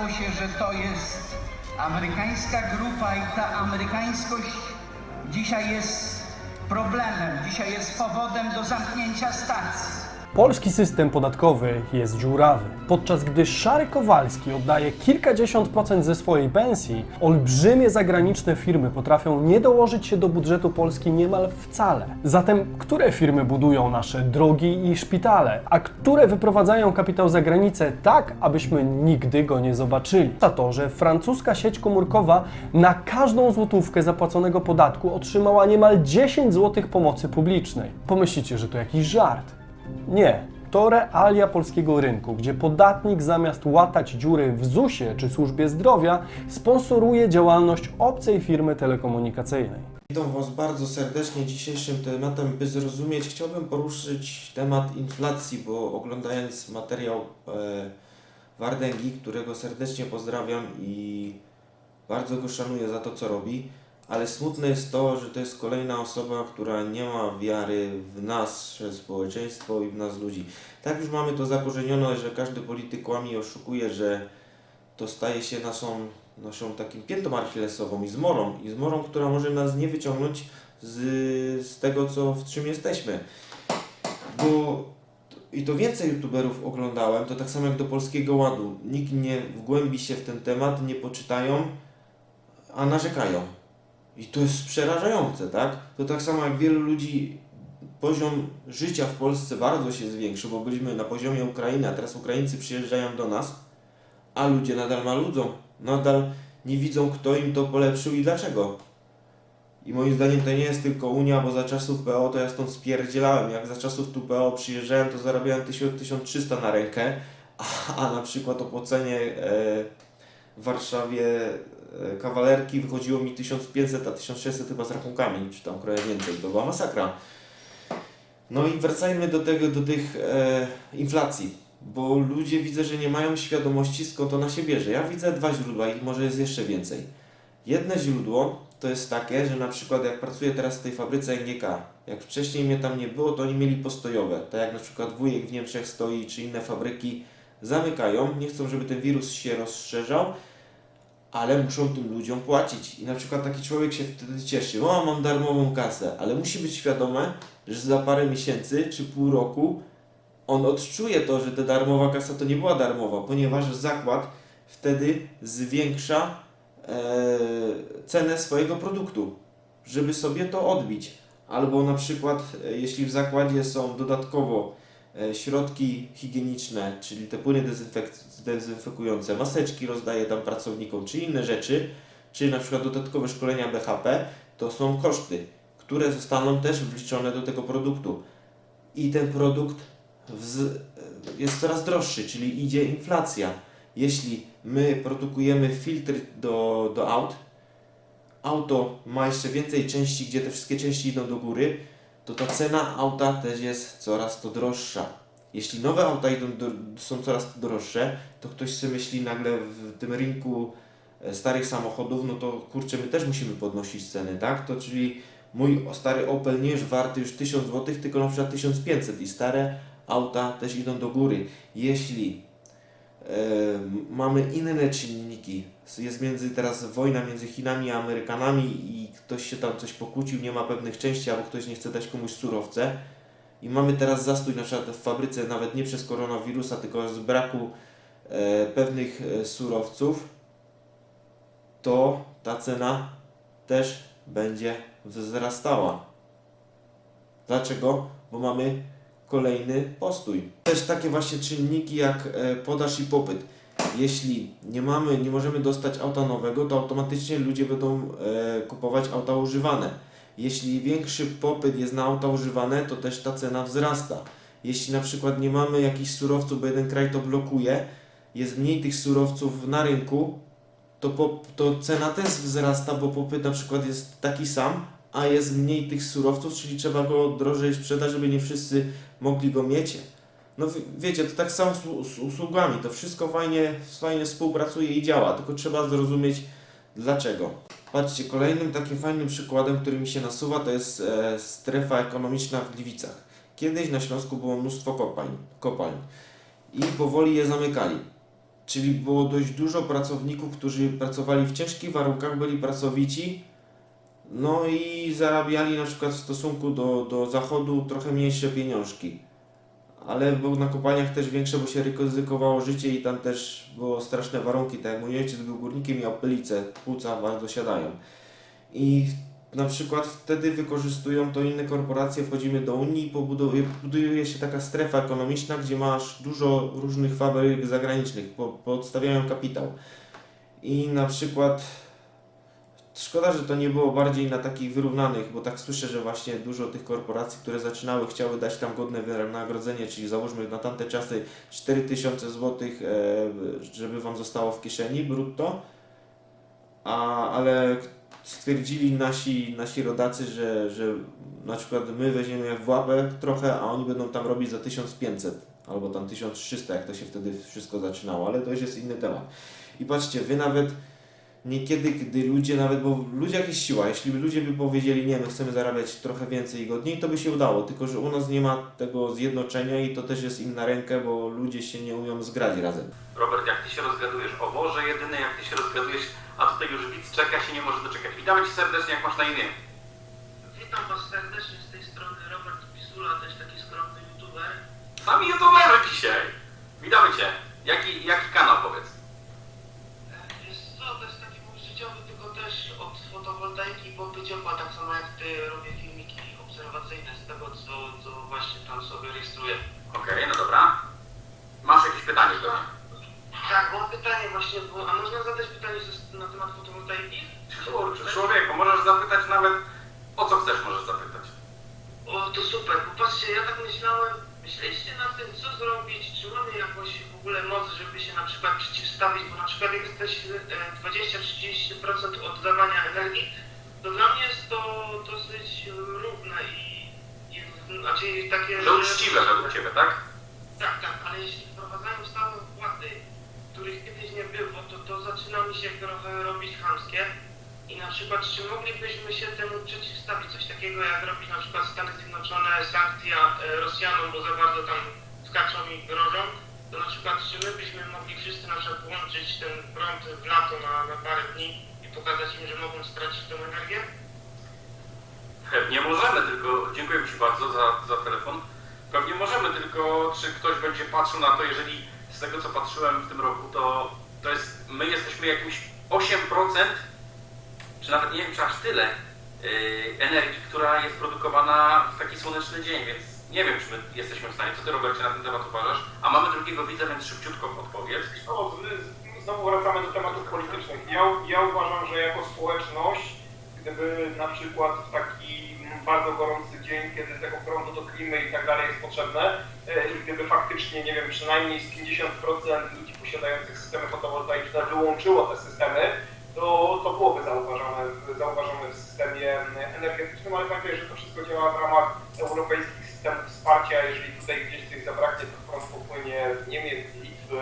okazało się, że to jest amerykańska grupa i ta amerykańskość dzisiaj jest problemem, dzisiaj jest powodem do zamknięcia stacji. Polski system podatkowy jest dziurawy. Podczas gdy Szary Kowalski oddaje kilkadziesiąt procent ze swojej pensji, olbrzymie zagraniczne firmy potrafią nie dołożyć się do budżetu Polski niemal wcale. Zatem, które firmy budują nasze drogi i szpitale, a które wyprowadzają kapitał za granicę tak, abyśmy nigdy go nie zobaczyli? Za to, że francuska sieć komórkowa na każdą złotówkę zapłaconego podatku otrzymała niemal 10 zł pomocy publicznej. Pomyślicie, że to jakiś żart. Nie, to realia polskiego rynku, gdzie podatnik zamiast łatać dziury w ZUS-ie czy służbie zdrowia, sponsoruje działalność obcej firmy telekomunikacyjnej. Witam Was bardzo serdecznie. Dzisiejszym tematem, by zrozumieć, chciałbym poruszyć temat inflacji, bo oglądając materiał e, Wardęgi, którego serdecznie pozdrawiam i bardzo go szanuję za to, co robi, ale smutne jest to, że to jest kolejna osoba, która nie ma wiary w nasze społeczeństwo i w nas ludzi. Tak już mamy to zakorzenione, że każdy polityk kłamie i oszukuje, że to staje się naszą, naszą takim piętą achillesową i zmorą, i zmorą, która może nas nie wyciągnąć z, z tego, co, w czym jesteśmy. Bo i to więcej youtuberów oglądałem, to tak samo jak do Polskiego Ładu. Nikt nie wgłębi się w ten temat, nie poczytają, a narzekają. I to jest przerażające, tak? To tak samo jak wielu ludzi poziom życia w Polsce bardzo się zwiększył, bo byliśmy na poziomie Ukrainy, a teraz Ukraińcy przyjeżdżają do nas, a ludzie nadal maludzą, nadal nie widzą, kto im to polepszył i dlaczego. I moim zdaniem to nie jest tylko Unia, bo za czasów PO to ja stąd spierdzielałem. Jak za czasów tu PO przyjeżdżałem, to zarabiałem 1000 1300 na rękę, a, a na przykład opłacenie e, w Warszawie kawalerki wychodziło mi 1500, a 1600 chyba z rachunkami, czy tam trochę więcej. To była masakra. No i wracajmy do tego, do tych e, inflacji, bo ludzie widzę, że nie mają świadomości skąd ona się bierze. Ja widzę dwa źródła i może jest jeszcze więcej. Jedno źródło to jest takie, że na przykład jak pracuję teraz w tej fabryce NGK, jak wcześniej mnie tam nie było, to oni mieli postojowe. Tak jak na przykład wujek w Niemczech stoi, czy inne fabryki zamykają, nie chcą, żeby ten wirus się rozszerzał, ale muszą tym ludziom płacić. I na przykład taki człowiek się wtedy cieszy, o mam darmową kasę, ale musi być świadome, że za parę miesięcy czy pół roku on odczuje to, że ta darmowa kasa to nie była darmowa, ponieważ zakład wtedy zwiększa e, cenę swojego produktu, żeby sobie to odbić. Albo na przykład, e, jeśli w zakładzie są dodatkowo środki higieniczne, czyli te płyny dezynfek- dezynfekujące, maseczki rozdaje tam pracownikom, czy inne rzeczy, czy na przykład dodatkowe szkolenia BHP, to są koszty, które zostaną też wliczone do tego produktu. I ten produkt wz- jest coraz droższy, czyli idzie inflacja. Jeśli my produkujemy filtry do, do aut, auto ma jeszcze więcej części, gdzie te wszystkie części idą do góry, to ta cena auta też jest coraz to droższa. Jeśli nowe auta idą do, są coraz to droższe, to ktoś sobie myśli nagle w tym rynku e, starych samochodów, no to kurczę, my też musimy podnosić ceny, tak? To czyli mój stary Opel nie jest warty już 1000 zł, tylko na przykład 1500 i stare auta też idą do góry. Jeśli mamy inne czynniki, jest między teraz wojna między Chinami a Amerykanami i ktoś się tam coś pokłócił, nie ma pewnych części, albo ktoś nie chce dać komuś surowce i mamy teraz zastój na przykład w fabryce nawet nie przez koronawirusa, tylko z braku e, pewnych e, surowców, to ta cena też będzie wzrastała. Dlaczego? Bo mamy kolejny postój. Też takie właśnie czynniki jak e, podaż i popyt. Jeśli nie mamy, nie możemy dostać auta nowego, to automatycznie ludzie będą e, kupować auta używane. Jeśli większy popyt jest na auta używane, to też ta cena wzrasta. Jeśli na przykład nie mamy jakichś surowców, bo jeden kraj to blokuje, jest mniej tych surowców na rynku, to, po, to cena też wzrasta, bo popyt na przykład jest taki sam, a jest mniej tych surowców, czyli trzeba go drożej sprzedać, żeby nie wszyscy mogli go mieć. No wie- wiecie, to tak samo z usługami, to wszystko fajnie, fajnie współpracuje i działa, tylko trzeba zrozumieć dlaczego. Patrzcie, kolejnym takim fajnym przykładem, który mi się nasuwa, to jest e, strefa ekonomiczna w Gliwicach. kiedyś na Śląsku było mnóstwo kopalń, kopalń i powoli je zamykali. Czyli było dość dużo pracowników, którzy pracowali w ciężkich warunkach, byli pracowici, no i zarabiali na przykład w stosunku do, do zachodu trochę mniejsze pieniążki. Ale było na kopalniach też większe, bo się ryzykowało życie i tam też było straszne warunki. Tak jak mój ojciec był górnikiem, miał pylicę, płuca bardzo siadają. I na przykład wtedy wykorzystują to inne korporacje, wchodzimy do Unii i pobudowuje, buduje się taka strefa ekonomiczna, gdzie masz dużo różnych fabryk zagranicznych, po, podstawiają kapitał. I na przykład szkoda, że to nie było bardziej na takich wyrównanych, bo tak słyszę, że właśnie dużo tych korporacji, które zaczynały, chciały dać tam godne wynagrodzenie, czyli załóżmy na tamte czasy 4000 zł, e, żeby Wam zostało w kieszeni brutto, a, ale stwierdzili nasi, nasi rodacy, że, że na przykład my weźmiemy w łapę trochę, a oni będą tam robić za 1500 albo tam 1300, jak to się wtedy wszystko zaczynało, ale to już jest inny temat. I patrzcie, wy nawet niekiedy, gdy ludzie nawet, bo ludzie jakieś siła, jeśli by ludzie by powiedzieli, nie, my chcemy zarabiać trochę więcej i godniej, to by się udało, tylko że u nas nie ma tego zjednoczenia i to też jest im na rękę, bo ludzie się nie umią zgrać razem. Robert, jak ty się rozgadujesz? O Boże, jedyny jak ty się rozgadujesz, a tutaj już widz czeka się nie może doczekać. Witamy cię serdecznie, jak masz na imię? Witam Was serdecznie z tej strony Robert Pisula, też taki skromny youtuber. Sami youtuberzy dzisiaj! Witamy cię. Jaki, jaki kanał powiedz? Też od fotowoltaiki i pompy ciepła, tak samo jak Ty robię filmiki obserwacyjne z tego, co, co właśnie tam sobie rejestruję. Okej, no dobra. Masz jakieś pytanie do mnie? Tak, mam pytanie właśnie, bo, a można zadać pytanie ze- na temat fotowoltaiki? Kurczę, człowieku, możesz zapytać nawet o co chcesz, możesz zapytać. O, to super, bo patrzcie, ja tak myślałem, myśleliście nad tym, co zrobić, czy mamy jakąś w ogóle moc, żeby się na przykład przeciwstawić, bo na przykład jak jesteś e, 20-30% oddawania energii, to dla mnie jest to dosyć e, równe i, i znaczy takie... Że uczciwe według ciebie, tak? Tak, tak, ale jeśli wprowadzają stałe opłaty, których kiedyś nie było, to to zaczyna mi się trochę robić chamskie. I na przykład, czy moglibyśmy się temu przeciwstawić? Coś takiego jak robi na przykład Stany Zjednoczone sankcja e, Rosjanom, bo za bardzo tam skaczą i grożą. To na przykład, czy my byśmy mogli wszyscy na przykład włączyć ten prąd w lato na, na parę dni i pokazać im, że mogą stracić tę energię? Pewnie możemy, tylko dziękuję Ci bardzo za, za telefon. Pewnie możemy, tylko czy ktoś będzie patrzył na to, jeżeli z tego co patrzyłem w tym roku, to, to jest, my jesteśmy jakimś 8%, czy nawet nie wiem, czy aż tyle yy, energii, która jest produkowana w taki słoneczny dzień, więc nie wiem, czy my jesteśmy w stanie. Co Ty, Robercie, na ten temat uważasz? A mamy drugiego widza, więc szybciutko odpowiedz. No, znowu wracamy do tematów politycznych. Ja, ja uważam, że jako społeczność, gdyby na przykład w taki bardzo gorący dzień, kiedy tego prądu do klimy i tak dalej jest potrzebne, e, i gdyby faktycznie, nie wiem, przynajmniej z 50% ludzi posiadających systemy fotowoltaiczne wyłączyło te systemy, to, to byłoby zauważone, zauważone w systemie energetycznym, ale pamiętaj, że to wszystko działa w ramach europejskich systemów wsparcia. Jeżeli tutaj gdzieś coś zabraknie, to prąd popłynie z Niemiec, z Litwy,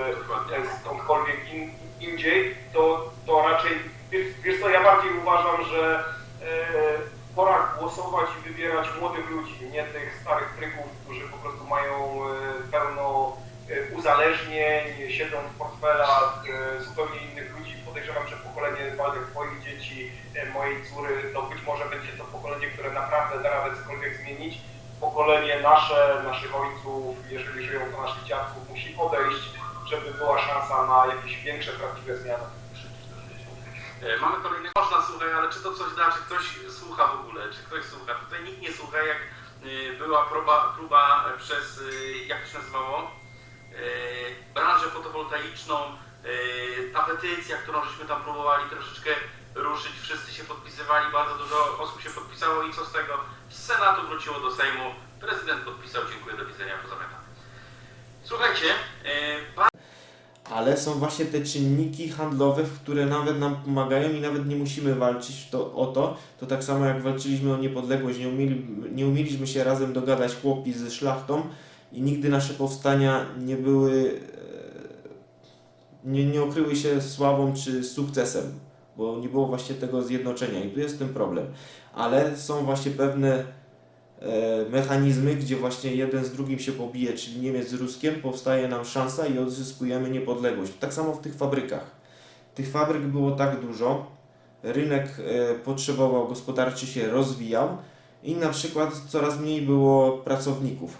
skądkolwiek in, indziej, to, to raczej, wiesz, wiesz co, ja bardziej uważam, że e, pora głosować i wybierać młodych ludzi, nie tych starych tryków, którzy po prostu mają e, pełno e, uzależnień, siedzą w portfelach e, zupełnie innych ludzi. Podejrzewam, że pokolenie Waldek twoich dzieci, mojej córy, to być może będzie to pokolenie, które naprawdę da radę cokolwiek zmienić. Pokolenie nasze, naszych ojców, jeżeli żyją to naszych dziadków, musi odejść, żeby była szansa na jakieś większe, prawdziwe zmiany. E, Mamy kolejny. Można słuchać, ale czy to coś da, czy ktoś słucha w ogóle, czy ktoś słucha? Tutaj nikt nie słucha, jak y, była próba, próba przez, y, jak to się nazywało, branżę fotowoltaiczną, ta petycja, którą żeśmy tam próbowali troszeczkę ruszyć, wszyscy się podpisywali, bardzo dużo osób się podpisało i co z tego? Z Senatu wróciło do Sejmu, prezydent podpisał, dziękuję, do widzenia, pozamiatam. Słuchajcie, y, pan Ale są właśnie te czynniki handlowe, które nawet nam pomagają i nawet nie musimy walczyć to, o to. To tak samo jak walczyliśmy o niepodległość, nie, umieli, nie umieliśmy się razem dogadać chłopi ze szlachtą i nigdy nasze powstania nie były, e, nie, nie okryły się sławą czy sukcesem, bo nie było właśnie tego zjednoczenia i tu jest ten problem. Ale są właśnie pewne e, mechanizmy, gdzie właśnie jeden z drugim się pobije, czyli Niemiec z Ruskiem, powstaje nam szansa i odzyskujemy niepodległość. Tak samo w tych fabrykach. Tych fabryk było tak dużo, rynek e, potrzebował, gospodarczy się rozwijał i na przykład coraz mniej było pracowników.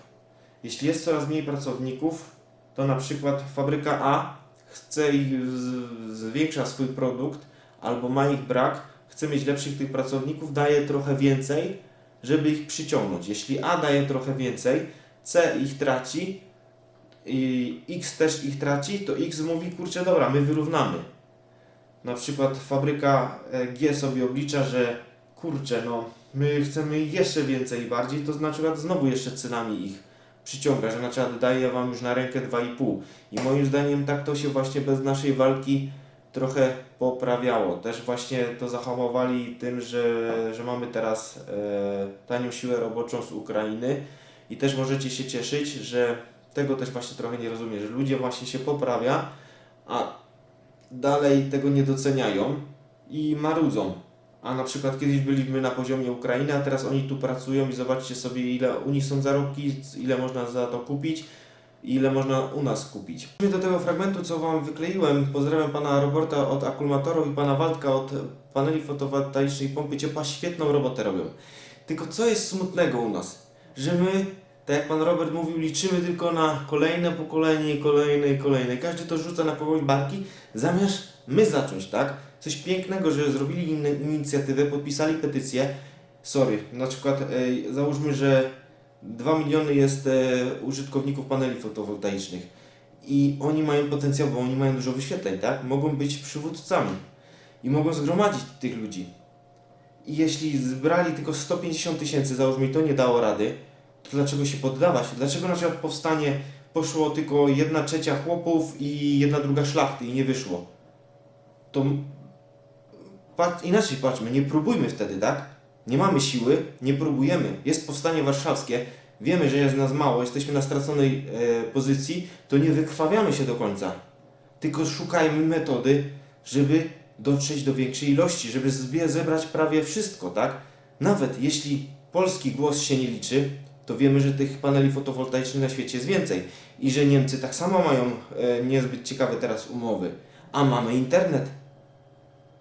Jeśli jest coraz mniej pracowników, to na przykład fabryka A chce z- zwiększa swój produkt albo ma ich brak, chce mieć lepszych tych pracowników, daje trochę więcej, żeby ich przyciągnąć. Jeśli A daje trochę więcej, C ich traci i X też ich traci, to X mówi, kurczę, dobra, my wyrównamy. Na przykład fabryka e, G sobie oblicza, że kurczę, no my chcemy jeszcze więcej i bardziej, to na przykład znowu jeszcze cenami ich przyciąga, że na przykład daje Wam już na rękę 2,5. I moim zdaniem tak to się właśnie bez naszej walki trochę poprawiało. Też właśnie to zahamowali tym, że, że mamy teraz e, tanią siłę roboczą z Ukrainy i też możecie się cieszyć, że tego też właśnie trochę nie rozumiem, że ludzie właśnie się poprawia, a dalej tego nie doceniają i marudzą. A na przykład kiedyś byliśmy na poziomie Ukrainy, a teraz oni tu pracują i zobaczcie sobie ile u nich są zarobki, ile można za to kupić ile można u nas kupić. Do tego fragmentu, co Wam wykleiłem. Pozdrawiam Pana Roberta od akumulatorów i Pana Waldka od paneli fotowoltaicznych i pompy ciepła. Świetną robotę robią. Tylko co jest smutnego u nas? Że my, tak jak Pan Robert mówił, liczymy tylko na kolejne pokolenie kolejne i kolejne. Każdy to rzuca na kogoś barki, zamiast my zacząć, tak? Coś pięknego, że zrobili inne inicjatywę, podpisali petycję. Sorry, na przykład e, załóżmy, że 2 miliony jest e, użytkowników paneli fotowoltaicznych i oni mają potencjał, bo oni mają dużo wyświetleń, tak? Mogą być przywódcami i mogą zgromadzić tych ludzi. I jeśli zbrali tylko 150 tysięcy, załóżmy, i to nie dało rady, to dlaczego się poddawać? Dlaczego na przykład powstanie poszło tylko jedna trzecia chłopów i jedna druga szlachty i nie wyszło? To inaczej patrzmy, nie próbujmy wtedy, tak? Nie mamy siły, nie próbujemy. Jest powstanie warszawskie, wiemy, że jest nas mało, jesteśmy na straconej e, pozycji, to nie wykrwawiamy się do końca. Tylko szukajmy metody, żeby dotrzeć do większej ilości, żeby zebrać prawie wszystko, tak? Nawet jeśli polski głos się nie liczy, to wiemy, że tych paneli fotowoltaicznych na świecie jest więcej i że Niemcy tak samo mają e, niezbyt ciekawe teraz umowy, a mamy internet.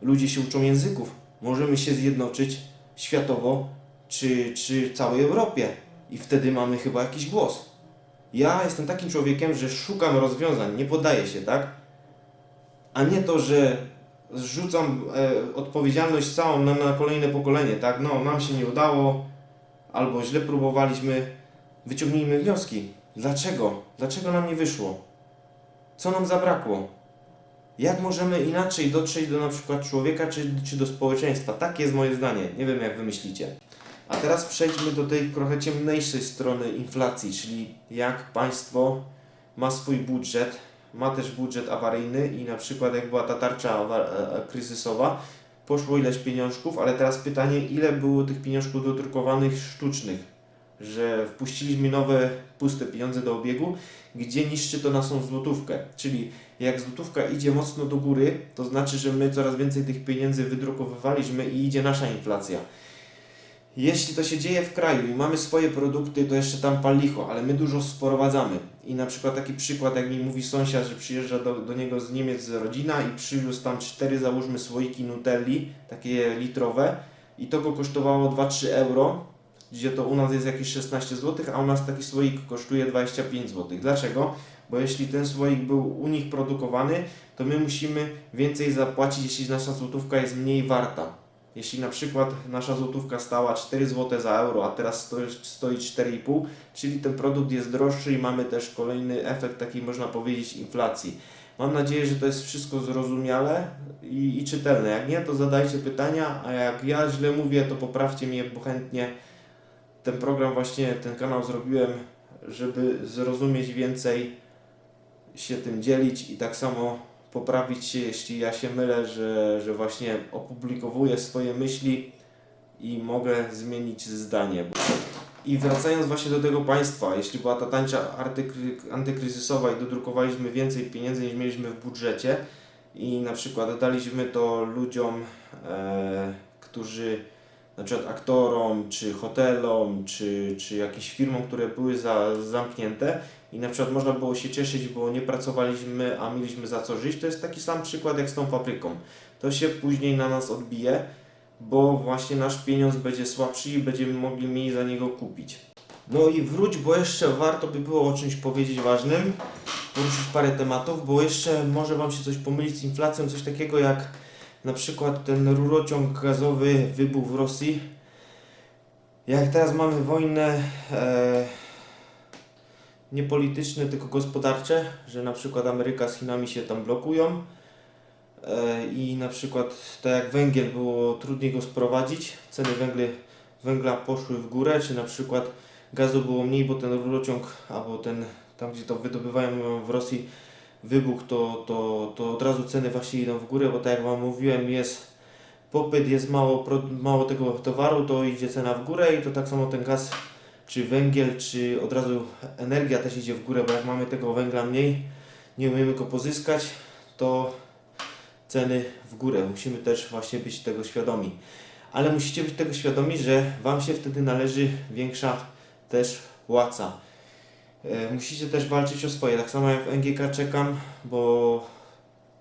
Ludzie się uczą języków. Możemy się zjednoczyć światowo czy, czy w całej Europie i wtedy mamy chyba jakiś głos. Ja jestem takim człowiekiem, że szukam rozwiązań, nie poddaję się, tak? A nie to, że zrzucam e, odpowiedzialność całą na, na kolejne pokolenie, tak? No, nam się nie udało, albo źle próbowaliśmy. Wyciągnijmy wnioski. Dlaczego? Dlaczego nam nie wyszło? Co nam zabrakło? Jak możemy inaczej dotrzeć do na przykład człowieka czy, czy do społeczeństwa? Tak jest moje zdanie. Nie wiem, jak wy myślicie. A teraz przejdźmy do tej trochę ciemniejszej strony inflacji, czyli jak państwo ma swój budżet, ma też budżet awaryjny i na przykład jak była ta tarcza e, e, kryzysowa, poszło ileś pieniążków, ale teraz pytanie, ile było tych pieniążków dodrukowanych sztucznych, że wpuściliśmy nowe puste pieniądze do obiegu, gdzie niszczy to naszą złotówkę, czyli jak złotówka idzie mocno do góry, to znaczy, że my coraz więcej tych pieniędzy wydrukowywaliśmy i idzie nasza inflacja. Jeśli to się dzieje w kraju i mamy swoje produkty, to jeszcze tam pal licho, ale my dużo sprowadzamy. I na przykład taki przykład, jak mi mówi sąsiad, że przyjeżdża do, do niego z Niemiec rodzina i przywiózł tam cztery, załóżmy, słoiki Nutelli, takie litrowe i to go kosztowało 2-3 euro, gdzie to u nas jest jakieś 16 zł, a u nas taki słoik kosztuje 25 zł. Dlaczego? Bo jeśli ten słoik był u nich produkowany, to my musimy więcej zapłacić, jeśli nasza złotówka jest mniej warta. Jeśli na przykład nasza złotówka stała 4 zł za euro, a teraz stoi, stoi 4,5, czyli ten produkt jest droższy i mamy też kolejny efekt takiej można powiedzieć inflacji. Mam nadzieję, że to jest wszystko zrozumiale i, i czytelne. Jak nie, to zadajcie pytania, a jak ja źle mówię, to poprawcie mnie, bo chętnie ten program właśnie, ten kanał zrobiłem, żeby zrozumieć więcej, się tym dzielić i tak samo poprawić się, jeśli ja się mylę, że, że właśnie opublikowuję swoje myśli i mogę zmienić zdanie. I wracając właśnie do tego państwa, jeśli była ta tańcza antykry- antykryzysowa i dodrukowaliśmy więcej pieniędzy niż mieliśmy w budżecie i na przykład daliśmy to ludziom, e, którzy na przykład aktorom, czy hotelom, czy, czy jakimś firmom, które były za, zamknięte i na przykład można było się cieszyć, bo nie pracowaliśmy, a mieliśmy za co żyć. To jest taki sam przykład jak z tą fabryką. To się później na nas odbije, bo właśnie nasz pieniądz będzie słabszy i będziemy mogli mniej za niego kupić. No i wróć, bo jeszcze warto by było o czymś powiedzieć ważnym, poruszyć parę tematów, bo jeszcze może Wam się coś pomylić z inflacją, coś takiego jak na przykład ten rurociąg gazowy wybuchł w Rosji. Jak teraz mamy wojnę e, nie polityczne, tylko gospodarcze, że na przykład Ameryka z Chinami się tam blokują e, i na przykład tak jak węgiel było trudniej go sprowadzić, ceny węgli, węgla poszły w górę, czy na przykład gazu było mniej, bo ten rurociąg albo ten tam gdzie to wydobywają w Rosji wybuch, to, to, to od razu ceny właśnie idą w górę, bo tak jak Wam mówiłem, jest popyt, jest mało, mało tego towaru, to idzie cena w górę i to tak samo ten gaz, czy węgiel, czy od razu energia też idzie w górę, bo jak mamy tego węgla mniej, nie umiemy go pozyskać, to ceny w górę. Musimy też właśnie być tego świadomi. Ale musicie być tego świadomi, że Wam się wtedy należy większa też płaca. E, Musicie też walczyć o swoje. Tak samo jak w NGK czekam, bo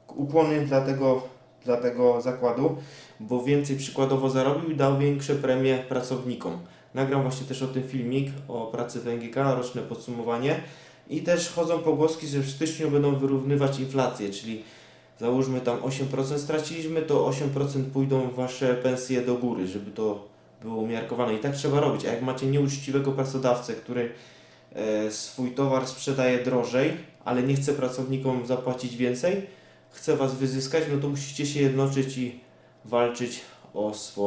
ukłony dla tego, dla tego zakładu, bo więcej przykładowo zarobił i dał większe premie pracownikom. Nagram właśnie też o tym filmik o pracy w NGK, roczne podsumowanie i też chodzą pogłoski, że w styczniu będą wyrównywać inflację, czyli załóżmy tam 8% straciliśmy, to 8% pójdą Wasze pensje do góry, żeby to było umiarkowane. I tak trzeba robić. A jak macie nieuczciwego pracodawcę, który e, swój towar sprzedaje drożej, ale nie chce pracownikom zapłacić więcej, chce Was wyzyskać, no to musicie się jednoczyć i walczyć o swoje.